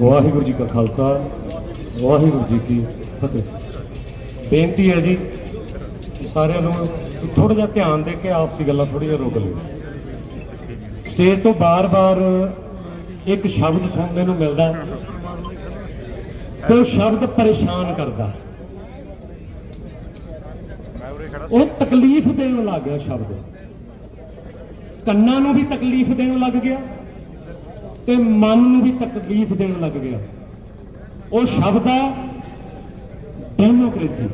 ਵਾਹਿਗੁਰੂ ਜੀ ਕਾ ਖਾਲਸਾ, ਵਾਹਿਗੁਰੂ ਜੀ ਕੀ ਫਤਿਹ। ਬੇਨਤੀ ਹੈ ਜੀ, ਸਾਰਿਆਂ ਨੂੰ ਥੋੜਾ ਜਿਹਾ ਧਿਆਨ ਦੇ ਕੇ ਆਪਸੀ ਗੱਲਾਂ ਥੋੜ੍ਹੀਆਂ ਰੋਕ ਲਿਓ ਸਟੇਜ ਤੋਂ ਬਾਰ-ਬਾਰ ਇੱਕ ਸ਼ਬਦ ਸੁਣਨੇ ਨੂੰ ਮਿਲਦਾ ਤੇ ਉਹ ਸ਼ਬਦ ਪਰੇਸ਼ਾਨ ਕਰਦਾ ਉਹ ਤਕਲੀਫ ਦੇਣ ਲੱਗ ਗਿਆ ਸ਼ਬਦ। ਕੰਨਾਂ ਨੂੰ ਵੀ ਤਕਲੀਫ ਦੇਣ ਲੱਗ ਗਿਆ। ਤੇ ਮਨ ਨੂੰ ਵੀ ਤਕਲੀਫ ਦੇਣ ਲੱਗ ਗਿਆ। ਉਹ ਸ਼ਬਦ ਹੈ ਡੈਮੋਕ੍ਰੇਸੀ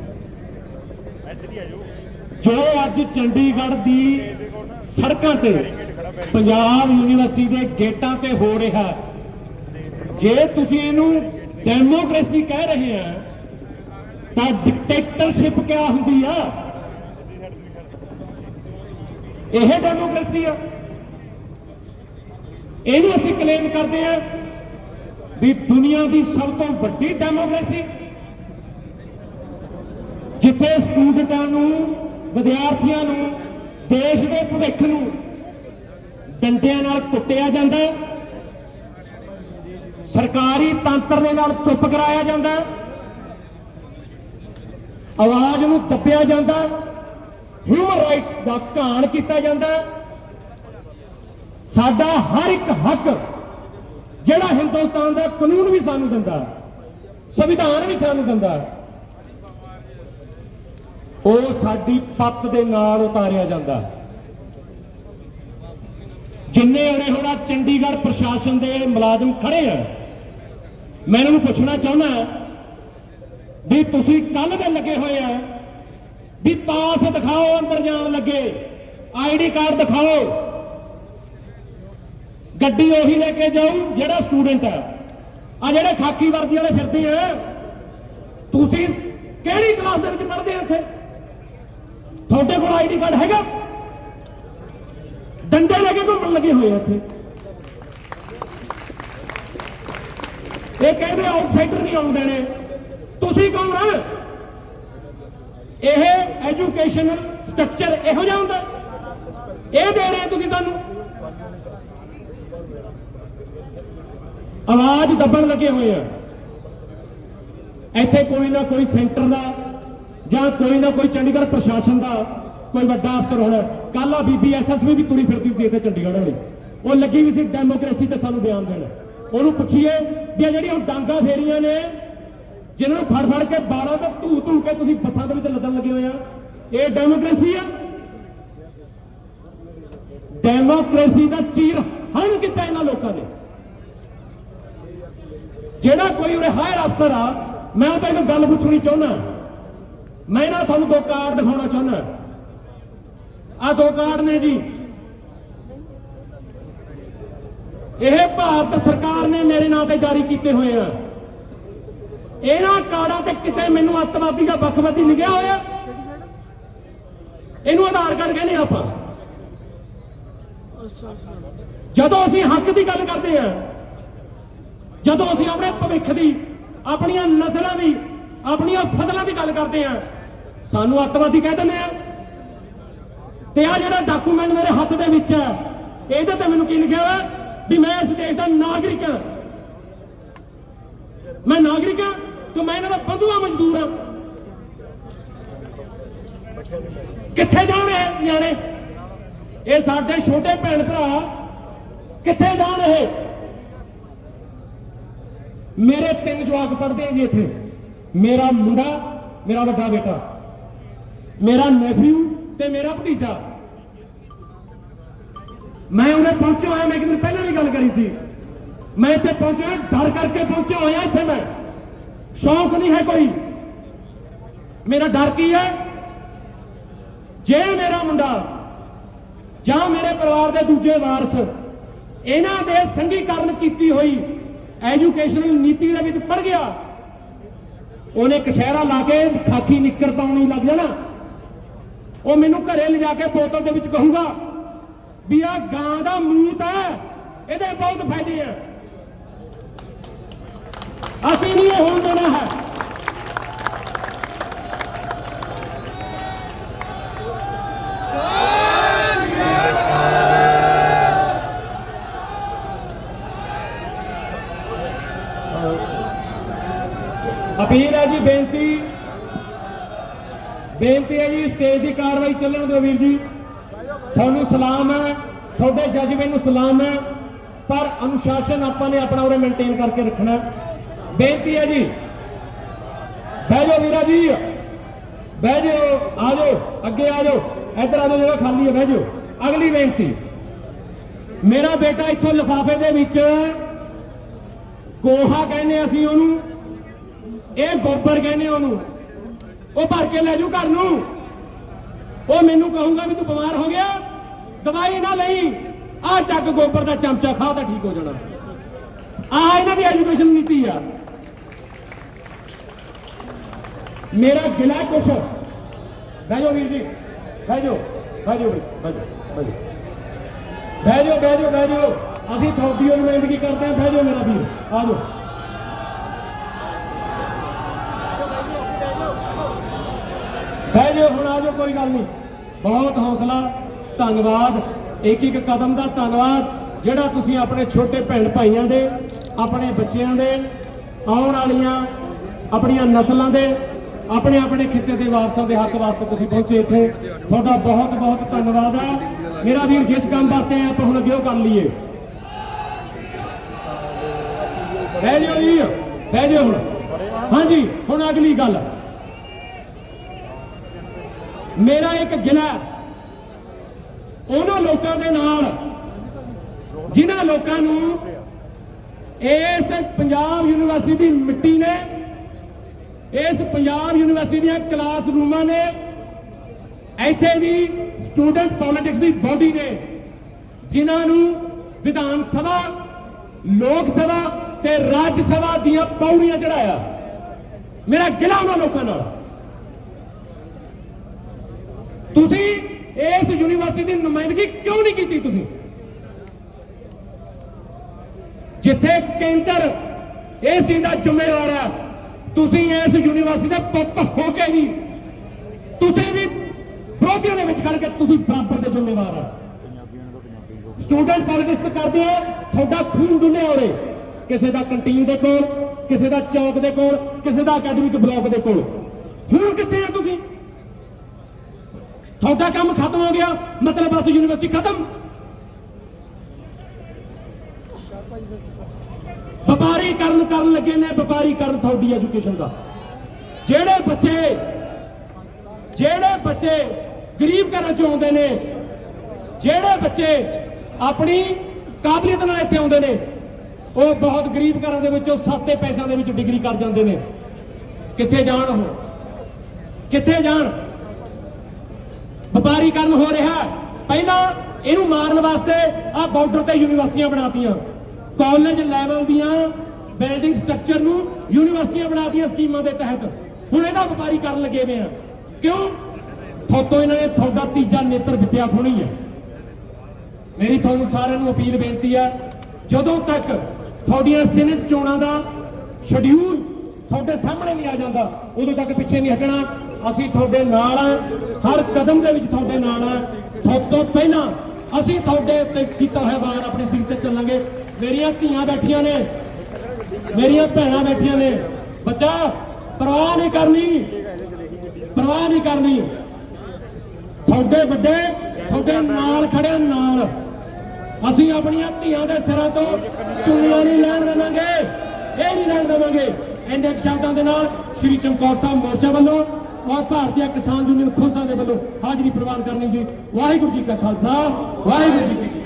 ਜੋ ਅੱਜ ਚੰਡੀਗੜ੍ਹ ਦੀ ਸੜਕਾਂ ਤੇ, ਪੰਜਾਬ ਯੂਨੀਵਰਸਿਟੀ ਦੇ ਗੇਟਾਂ ਤੇ ਹੋ ਰਿਹਾ ਜੇ ਤੁਸੀਂ ਇਹਨੂੰ ਡੈਮੋਕ੍ਰੇਸੀ ਕਹਿ ਰਹੇ ਆ, ਤਾਂ ਡਿਕਟੇਟਰਸ਼ਿਪ ਕਿਆ ਹੁੰਦੀ ਆ? ਇਹ ਡੈਮੋਕ੍ਰੇਸੀ ਆ। ਇਹ ਵੀ ਅਸੀਂ ਕਲੇਮ ਕਰਦੇ ਆ ਵੀ ਦੁਨੀਆ ਦੀ ਸਭ ਤੋਂ ਵੱਡੀ ਡੈਮੋਕ੍ਰੇਸੀ ਜਿੱਥੇ ਸਟੂਡੈਂਟਾਂ ਨੂੰ, ਵਿਦਿਆਰਥੀਆਂ ਨੂੰ, ਦੇਸ਼ ਦੇ ਭਵਿੱਖ ਨੂੰ ਡੰਡਿਆਂ ਨਾਲ ਕੁੱਟਿਆ ਜਾਂਦਾ ਸਰਕਾਰੀ ਤੰਤਰ ਦੇ ਨਾਲ ਚੁੱਪ ਕਰਾਇਆ ਜਾਂਦਾ ਆਵਾਜ਼ ਨੂੰ ਦੱਬਿਆ ਜਾਂਦਾ ਹਿਊਮਨ ਰਾਈਟਸ ਦਾ ਘਾਣ ਕੀਤਾ ਜਾਂਦਾ ਸਾਡਾ ਹਰ ਇੱਕ ਹੱਕ ਜਿਹੜਾ ਹਿੰਦੁਸਤਾਨ ਦਾ ਕਾਨੂੰਨ ਵੀ ਸਾਨੂੰ ਦਿੰਦਾ ਸੰਵਿਧਾਨ ਵੀ ਸਾਨੂੰ ਦਿੰਦਾ ਉਹ ਸਾਡੀ ਪੱਤ ਦੇ ਨਾਲ ਉਤਾਰਿਆ ਜਾਂਦਾ ਜਿੰਨੇ ਉਰੇ ਹੋਣਾ ਚੰਡੀਗੜ੍ਹ ਪ੍ਰਸ਼ਾਸਨ ਦੇ ਮੁਲਾਜ਼ਮ ਖੜੇ ਆ, ਮੈਂ ਇਹਨਾਂ ਨੂੰ ਪੁੱਛਣਾ ਚਾਹੁੰਦਾ ਵੀ ਤੁਸੀਂ ਕੱਲ ਦੇ ਲੱਗੇ ਹੋਏ ਆ ਵੀ ਪਾਸ ਦਿਖਾਓ, ਅੰਦਰ ਜਾਣ ਲੱਗੇ ਆਈਡੀ ਕਾਰਡ ਦਿਖਾਓ। ਗੱਡੀ ਉਹੀ ਲੈ ਕੇ ਜਾਊ, ਜਿਹੜਾ ਸਟੂਡੈਂਟ ਹੈ। ਆ ਜਿਹੜੇ ਖਾਕੀ ਵਰਦੀ ਵਾਲੇ ਫਿਰਦੇ ਆ, ਤੁਸੀਂ ਕਿਹੜੀ ਕਲਾਸ ਦੇ ਵਿੱਚ ਪੜ੍ਹਦੇ ਆ ਇੱਥੇ? ਤੁਹਾਡੇ ਕੋਲ ਆਈਡੀ ਕਾਰਡ ਹੈਗਾ? ਡੰਡੇ ਲੈ ਕੇ ਘੁੰਮਣ ਲੱਗੇ ਹੋਏ ਆ ਇੱਥੇ। ਇਹ ਕਹਿੰਦੇ ਆਊਟਸਾਈਡਰ ਨਹੀਂ ਆਉਣ ਦੇਣੇ ਤੁਸੀਂ ਕੌਣ ਹੋ ਇਹ ਐਜੂਕੇਸ਼ਨਲ ਸਟਰਕਚਰ ਇਹੋ ਜਿਹਾ ਹੁੰਦਾ। ਇਹ ਦੇ ਰਹੇ ਤੁਸੀਂ ਤੁਹਾਨੂੰ ਆਵਾਜ਼ ਦੱਬਣ ਲੱਗੇ ਹੋਏ ਆ। ਇੱਥੇ ਕੋਈ ਨਾ ਕੋਈ ਸੈਂਟਰ ਦਾ ਜਾਂ ਕੋਈ ਨਾ ਕੋਈ ਚੰਡੀਗੜ੍ਹ ਪ੍ਰਸ਼ਾਸਨ ਦਾ ਕੋਈ ਵੱਡਾ ਅਫਸਰ ਹੋਣਾ ਕੱਲ ਆ ਬੀਬੀ ਐਸਐਸਵੀ ਵੀ ਤੁਰੀ ਫਿਰਦੀ ਸੀ ਇੱਥੇ ਚੰਡੀਗੜ੍ਹ ਵਾਲੀ। ਉਹ ਲੱਗੀ ਵੀ ਸੀ ਡੈਮੋਕ੍ਰੇਸੀ ਤੇ ਸਾਨੂੰ ਬਿਆਨ ਦੇਣ। ਉਹਨੂੰ ਪੁੱਛੀਏ ਵੀ ਇਹ ਜਿਹੜੀਆਂ ਹੁਣ ਡਾਂਗਾ ਫੇਰੀਆਂ ਨੇ, ਜਿਨ੍ਹਾਂ ਨੂੰ ਫੜ ਫੜ ਕੇ ਬਾਲਾਂ ਤੋਂ ਧੂ ਧੂ ਕੇ ਤੁਸੀਂ ਬੱਸਾਂ ਦੇ ਵਿੱਚ ਲੱਦਣ ਲੱਗੇ ਹੋਏ ਆ, ਇਹ ਡੈਮੋਕ੍ਰੇਸੀ ਆ? ਡੈਮੋਕ੍ਰੇਸੀ ਦਾ ਚੀਰ ਹਣ ਕੀਤਾ ਇਹਨਾਂ ਲੋਕਾਂ ਨੇ। ਜਿਹੜਾ ਕੋਈ ਉਰੇ ਹਾਇਰ ਅਫਸਰ ਆ, ਮੈਂ ਉਹ ਤੈਨੂੰ ਗੱਲ ਪੁੱਛਣੀ ਚਾਹੁੰਦਾ। ਮੈਂ ਨਾ ਤੁਹਾਨੂੰ ਦੋ ਕਾਰਡ ਦਿਖਾਉਣਾ ਚਾਹੁੰਦਾ। ਆ ਦੋ ਕਾਰਡ ਨੇ ਜੀ। ਇਹ ਭਾਰਤ ਸਰਕਾਰ ਨੇ ਮੇਰੇ ਨਾਂ ਤੇ ਜਾਰੀ ਕੀਤੇ ਹੋਏ ਆ। ਇਹਨਾਂ ਕਾਰਡਾਂ ਤੇ ਕਿਤੇ ਮੈਨੂੰ ਅੱਤਵਾਦੀ ਜਾਂ ਵੱਖਵਾਦੀ ਲਿਖਿਆ ਹੋਇਆ? ਇਹਨੂੰ ਆਧਾਰ ਕਾਰਡ ਕਹਿੰਦੇ ਆਪਾਂ। ਜਦੋਂ ਅਸੀਂ ਹੱਕ ਦੀ ਗੱਲ ਕਰਦੇ ਆ ਜਦੋਂ ਅਸੀਂ ਆਪਣੇ ਭਵਿੱਖ ਦੀ, ਆਪਣੀਆਂ ਨਸਲਾਂ ਦੀ, ਆਪਣੀਆਂ ਫਸਲਾਂ ਦੀ ਗੱਲ ਕਰਦੇ ਆ ਸਾਨੂੰ ਅੱਤਵਾਦੀ ਕਹਿ ਦਿੰਦੇ ਆ। ਤੇ ਆ ਜਿਹੜਾ ਡਾਕੂਮੈਂਟ ਮੇਰੇ ਹੱਥ ਦੇ ਵਿੱਚ ਹੈ, ਇਹਦੇ ਤੇ ਮੈਨੂੰ ਕੀ ਲਿਖਿਆ ਹੋਇਆ? ਵੀ ਮੈਂ ਇਸ ਦੇਸ਼ ਦਾ ਨਾਗਰਿਕ ਹਾਂ। ਮੈਂ ਨਾਗਰਿਕ ਹਾਂ ਤੇ ਮੈਂ ਇਹਨਾਂ ਦਾ ਬੰਧੂਆ ਮਜ਼ਦੂਰ ਹਾਂ। ਕਿੱਥੇ ਜਾ ਰਹੇ ਨਿਆਣੇ? ਇਹ ਸਾਡੇ ਛੋਟੇ ਭੈਣ ਭਰਾ ਕਿੱਥੇ ਜਾ ਰਹੇ ਮੇਰੇ ਤਿੰਨ ਜਵਾਕ ਪੜ੍ਹਦੇ ਜੀ ਇੱਥੇ। ਮੇਰਾ ਮੁੰਡਾ, ਮੇਰਾ ਵੱਡਾ ਬੇਟਾ, ਮੇਰਾ ਨੈਫਿਊ ਤੇ ਮੇਰਾ ਭਤੀਜਾ। ਮੈਂ ਉਹਨੇ ਪਹੁੰਚਿਆ ਹੋਇਆ, ਮੈਂ ਇੱਕ ਦਿਨ ਪਹਿਲਾਂ ਵੀ ਗੱਲ ਕਰੀ ਸੀ। ਮੈਂ ਇੱਥੇ ਪਹੁੰਚਿਆ, ਡਰ ਕਰਕੇ ਪਹੁੰਚਿਆ ਹੋਇਆ ਇੱਥੇ ਮੈਂ। ਸ਼ੌਂਕ ਨਹੀਂ ਹੈ ਕੋਈ। ਮੇਰਾ ਡਰ ਕੀ ਹੈ? ਜੇ ਮੇਰਾ ਮੁੰਡਾ ਜਾਂ ਮੇਰੇ ਪਰਿਵਾਰ ਦੇ ਦੂਜੇ ਵਾਰਸ ਇਹਨਾਂ ਦੇ ਸੰਗੀਕਰਨ ਕੀਤੀ ਹੋਈ ਐਜੂਕੇਸ਼ਨਲ ਨੀਤੀ ਦੇ ਵਿੱਚ ਪੜ ਗਿਆ। ਉਹਨੇ ਕਸ਼ਹਿਰਾ ਲਾ ਕੇ ਖਾਕੀ ਨਿੱਕਰ ਪਾਉਣੀ ਲੱਗ ਜਾਣਾ। ਉਹ ਮੈਨੂੰ ਘਰੇ ਲਿਜਾ ਕੇ ਬੋਤਲ ਦੇ ਵਿੱਚ ਕਹੂੰਗਾ ਵੀ ਆ ਗਾਂ ਦਾ ਮੂਤ ਹੈ, ਇਹਦੇ ਬਹੁਤ ਫਾਇਦੇ ਆ ਅਸੀਂ ਨਹੀਂ ਇਹ ਹੋਣ ਦੇਣਾ ਹੈ। ਅਪੀਲ ਹੈ ਜੀ, ਬੇਨਤੀ। ਬੇਨਤੀ ਹੈ ਜੀ, ਸਟੇਜ ਦੀ ਕਾਰਵਾਈ ਚੱਲਣ ਦਿਓ ਵੀਰ ਜੀ। ਤੁਹਾਨੂੰ ਸਲਾਮ ਹੈ, ਤੁਹਾਡੇ ਜਜ਼ਬੇ ਨੂੰ ਸਲਾਮ ਹੈ, ਪਰ ਅਨੁਸ਼ਾਸਨ ਆਪਾਂ ਨੇ ਆਪਣਾ ਉਰੇ ਮੇਨਟੇਨ ਕਰਕੇ ਰੱਖਣਾ ਬੇਨਤੀ ਹੈ ਜੀ। ਬਹਿ ਜਾਓ ਵੀਰਾ ਜੀ। ਬਹਿ ਜਾਓ, ਆ ਜਾਓ, ਅੱਗੇ ਆ ਜਾਓ, ਇੱਧਰ ਆ ਜਾਓ, ਜਗ੍ਹਾ ਖਾਲੀ ਹੈ, ਬਹਿ ਜਾਓ। ਅਗਲੀ ਬੇਨਤੀ, ਮੇਰਾ ਬੇਟਾ ਇੱਥੋਂ ਲਿਫਾਫੇ ਦੇ ਵਿੱਚ ਗੋਹਾ ਕਹਿੰਦੇ ਅਸੀਂ ਉਹਨੂੰ। ਇਹ ਗੋਬਰ ਕਹਿੰਦੇ ਉਹਨੂੰ। ਉਹ ਭਰ ਕੇ ਲੈ ਜੂ ਘਰ ਨੂੰ। ਉਹ ਮੈਨੂੰ ਕਹੂੰਗਾ ਵੀ ਤੂੰ ਬਿਮਾਰ ਹੋ ਗਿਆ ਦਵਾਈ ਨਾ ਲਈ। ਆ ਚੱਕ ਗੋਬਰ ਦਾ ਚਮਚਾ ਖਾ ਤਾਂ ਠੀਕ ਹੋ ਜਾਣਾ। ਆ ਇਹਨਾਂ ਦੀ ਐਜੂਕੇਸ਼ਨ ਨੀਤੀ ਆ। ਮੇਰਾ ਗਿਲਾ ਕੁਛ। ਬਹਿ ਜਾਓ ਵੀਰ ਜੀ। ਬਹਿ ਜਾਓ। ਬਹਿ ਜਾਓ ਬਈ, ਬਹਿ ਜਾਓ। ਬਹਿ ਜਾਓ। ਬਹਿ ਜਾਓ ਬਹਿ ਜਾਓ ਅਸੀਂ ਤੁਹਾਡੀ ਉਹ ਨੁਮਾਇੰਦਗੀ ਕਰਦੇ ਹਾਂ। ਬਹਿ ਜਾਓ ਮੇਰਾ ਵੀਰ। ਆ ਬਹਿ ਜਾਓ ਹੁਣ, ਆ ਜਾਓ, ਕੋਈ ਗੱਲ ਨਹੀਂ। ਬਹੁਤ ਹੌਸਲਾ, ਧੰਨਵਾਦ। ਇੱਕ ਇੱਕ ਕਦਮ ਦਾ ਧੰਨਵਾਦ, ਜਿਹੜਾ ਤੁਸੀਂ ਆਪਣੇ ਛੋਟੇ ਭੈਣ ਭਾਈਆਂ ਦੇ, ਆਪਣੇ ਬੱਚਿਆਂ ਦੇ, ਆਉਣ ਵਾਲੀਆਂ, ਆਪਣੀਆਂ ਨਸਲਾਂ ਦੇ, ਆਪਣੇ ਆਪਣੇ ਖਿੱਤੇ ਦੇ ਵਾਰਸਾਂ ਦੇ ਹੱਕ ਵਾਸਤੇ ਤੁਸੀਂ ਪਹੁੰਚੇ ਇੱਥੇ। ਤੁਹਾਡਾ ਬਹੁਤ ਬਹੁਤ ਧੰਨਵਾਦ ਹੈ ਮੇਰਾ ਵੀਰ, ਜਿਸ ਕੰਮ ਵਾਸਤੇ ਆਪਾਂ ਹੁਣ ਅੱਗੇ ਉਹ ਕਰ ਲਈਏ। ਬਹਿ ਜਾਓ ਜੀ, ਬਹਿ ਜਾਓ ਹੁਣ। ਹਾਂਜੀ, ਹੁਣ ਅਗਲੀ ਗੱਲ। ਮੇਰਾ ਇੱਕ ਗਿਲਾ ਉਹਨਾਂ ਲੋਕਾਂ ਦੇ ਨਾਲ, ਜਿਨ੍ਹਾਂ ਲੋਕਾਂ ਨੂੰ ਇਸ ਪੰਜਾਬ ਯੂਨੀਵਰਸਿਟੀ ਦੀ ਮਿੱਟੀ ਨੇ, ਇਸ ਪੰਜਾਬ ਯੂਨੀਵਰਸਿਟੀ ਦੀਆਂ ਕਲਾਸ ਰੂਮਾਂ ਨੇ, ਇੱਥੇ ਦੀ ਸਟੂਡੈਂਟ ਪੋਲਿਟਿਕਸ ਦੀ ਬੋਡੀ ਨੇ, ਜਿਨ੍ਹਾਂ ਨੂੰ ਵਿਧਾਨ ਸਭਾ, ਲੋਕ ਸਭਾ ਤੇ ਰਾਜ ਸਭਾ ਦੀਆਂ ਪੌੜੀਆਂ ਚੜਾਇਆ ਮੇਰਾ ਗਿਲਾ ਉਹਨਾਂ ਲੋਕਾਂ ਨਾਲ। ਤੁਸੀਂ ਇਸ ਯੂਨੀਵਰਸਿਟੀ ਦੀ ਨੁਮਾਇੰਦਗੀ ਕਿਉਂ ਨਹੀਂ ਕੀਤੀ ਤੁਸੀਂ? ਜਿੱਥੇ ਕੇਂਦਰ ਇਸ ਚੀਜ਼ ਦਾ ਜ਼ਿੰਮੇਵਾਰ ਹੈ ਤੁਸੀਂ ਇਸ ਯੂਨੀਵਰਸਿਟੀ ਦੇ ਪੁੱਤ ਹੋ ਕੇ ਵੀ ਤੁਸੀਂ ਵੀ ਵਿਰੋਧੀਆਂ ਦੇ ਵਿੱਚ ਖੜ ਕੇ ਤੁਸੀਂ ਬਰਾਬਰ ਦੇ ਜ਼ਿੰਮੇਵਾਰ ਹੋ ਸਟੂਡੈਂਟ ਪੋਲਿਟਿਕਸ ਕਰਦੇ ਹੋ ਤੁਹਾਡਾ ਖੂਨ ਡੁੱਲਿਆ ਉਰੇ। ਕਿਸੇ ਦਾ ਕੰਟੀਨ ਦੇ ਕੋਲ, ਕਿਸੇ ਦਾ ਚੌਕ ਦੇ ਕੋਲ, ਕਿਸੇ ਦਾ ਅਕੈਡਮਿਕ ਬਲਾਕ ਦੇ ਕੋਲ। ਹੁਣ ਕਿੱਥੇ ਆ ਤੁਸੀਂ? ਤੁਹਾਡਾ ਕੰਮ ਖਤਮ ਹੋ ਗਿਆ, ਮਤਲਬ ਬਸ ਯੂਨੀਵਰਸਿਟੀ ਖਤਮ। ਵਪਾਰੀ ਕਰਨ ਲੱਗੇ ਨੇ, ਵਪਾਰੀ ਕਰਨ ਤੁਹਾਡੀ ਐਜੂਕੇਸ਼ਨ ਦਾ। ਜਿਹੜੇ ਬੱਚੇ ਜਿਹੜੇ ਬੱਚੇ ਗਰੀਬ ਘਰਾਂ ਚੋਂ ਆਉਂਦੇ ਨੇ, ਜਿਹੜੇ ਬੱਚੇ ਆਪਣੀ ਕਾਬਲੀਅਤ ਨਾਲ ਇੱਥੇ ਆਉਂਦੇ ਨੇ, ਉਹ ਬਹੁਤ ਗਰੀਬ ਘਰਾਂ ਦੇ ਵਿੱਚੋਂ ਸਸਤੇ ਪੈਸਿਆਂ ਦੇ ਵਿੱਚ ਡਿਗਰੀ ਕਰ ਜਾਂਦੇ ਨੇ। ਕਿੱਥੇ ਜਾਣ ਉਹ? ਕਿੱਥੇ ਜਾਣ? ਵਪਾਰੀਕਰਨ ਹੋ ਰਿਹਾ ਪਹਿਲਾਂ ਇਹਨੂੰ ਮਾਰਨ ਵਾਸਤੇ ਆ ਬਾਰਡਰ ਤੇ ਯੂਨੀਵਰਸਿਟੀਆਂ ਬਣਾਤੀਆਂ। ਕਾਲਜ ਲੈਵਲ ਦੀਆਂ ਬਿਲਡਿੰਗ ਸਟਰਕਚਰ ਨੂੰ ਯੂਨੀਵਰਸਿਟੀਆਂ ਬਣਾਤੀਆਂ ਸਕੀਮਾਂ ਦੇ ਤਹਿਤ। ਹੁਣ ਇਹਦਾ ਵਪਾਰੀਕਰਨ ਲੱਗੇ ਹੋਏ ਆ। ਕਿਉਂ? ਥੋਤੋਂ ਇਹਨਾਂ ਨੇ ਤੁਹਾਡਾ ਤੀਜਾ ਨੇਤਰ ਵਿਦਿਆ ਖੋਣੀ ਹੈ ਮੇਰੀ ਤੁਹਾਨੂੰ ਸਾਰਿਆਂ ਨੂੰ ਅਪੀਲ ਬੇਨਤੀ ਹੈ ਜਦੋਂ ਤੱਕ ਤੁਹਾਡੀਆਂ ਸੀਨੇਟ ਚੋਣਾਂ ਦਾ ਸ਼ਡਿਊਲ ਤੁਹਾਡੇ ਸਾਹਮਣੇ ਨਹੀਂ ਆ ਜਾਂਦਾ, ਉਦੋਂ ਤੱਕ ਪਿੱਛੇ ਨਹੀਂ ਹਟਣਾ। ਅਸੀਂ ਤੁਹਾਡੇ ਨਾਲ ਆ ਹਰ ਕਦਮ ਦੇ ਵਿੱਚ ਤੁਹਾਡੇ ਨਾਲ ਆ ਸਭ ਤੋਂ ਪਹਿਲਾਂ ਅਸੀਂ ਤੁਹਾਡੇ ਉੱਤੇ ਕੀਤਾ ਹੋਇਆ ਵਾਰ ਆਪਣੀ ਸਿਰ ਤੇ ਚੱਲਾਂਗੇ। ਮੇਰੀਆਂ ਧੀਆਂ ਬੈਠੀਆਂ ਨੇ। ਮੇਰੀਆਂ ਭੈਣਾਂ ਬੈਠੀਆਂ ਨੇ। ਬੱਚਾ, ਪਰਵਾਹ ਨਹੀਂ ਕਰਨੀ। ਪਰਵਾਹ ਨਹੀਂ ਕਰਨੀ। ਤੁਹਾਡੇ ਵੱਡੇ, ਤੁਹਾਡੇ ਨਾਲ ਖੜਿਆ ਨਾਲ ਅਸੀਂ ਆਪਣੀਆਂ ਧੀਆਂ ਦੇ ਸਿਰਾਂ ਤੋਂ ਚੁੰਨੀਆਂ ਨਹੀਂ ਲੈਣ ਦੇਵਾਂਗੇ। ਇਹ ਨਹੀਂ ਲੈਣ ਦੇਵਾਂਗੇ। ਇੰਨੇ ਸ਼ਬਦਾਂ ਦੇ ਨਾਲ ਸ਼੍ਰੀ ਚਮਕੌਰ ਸਾਹਿਬ ਮੋਰਚਾ ਵੱਲੋਂ ਔਰ ਭਾਰਤੀ ਕਿਸਾਨ ਯੂਨੀਅਨ ਖੋਸਾ ਦੇ ਵੱਲੋਂ ਹਾਜ਼ਰੀ ਪ੍ਰਵਾਨ ਕਰਨੀ ਜੀ। ਵਾਹਿਗੁਰੂ ਜੀ ਕਾ ਖਾਲਸਾ, ਵਾਹਿਗੁਰੂ ਜੀ ਕੀ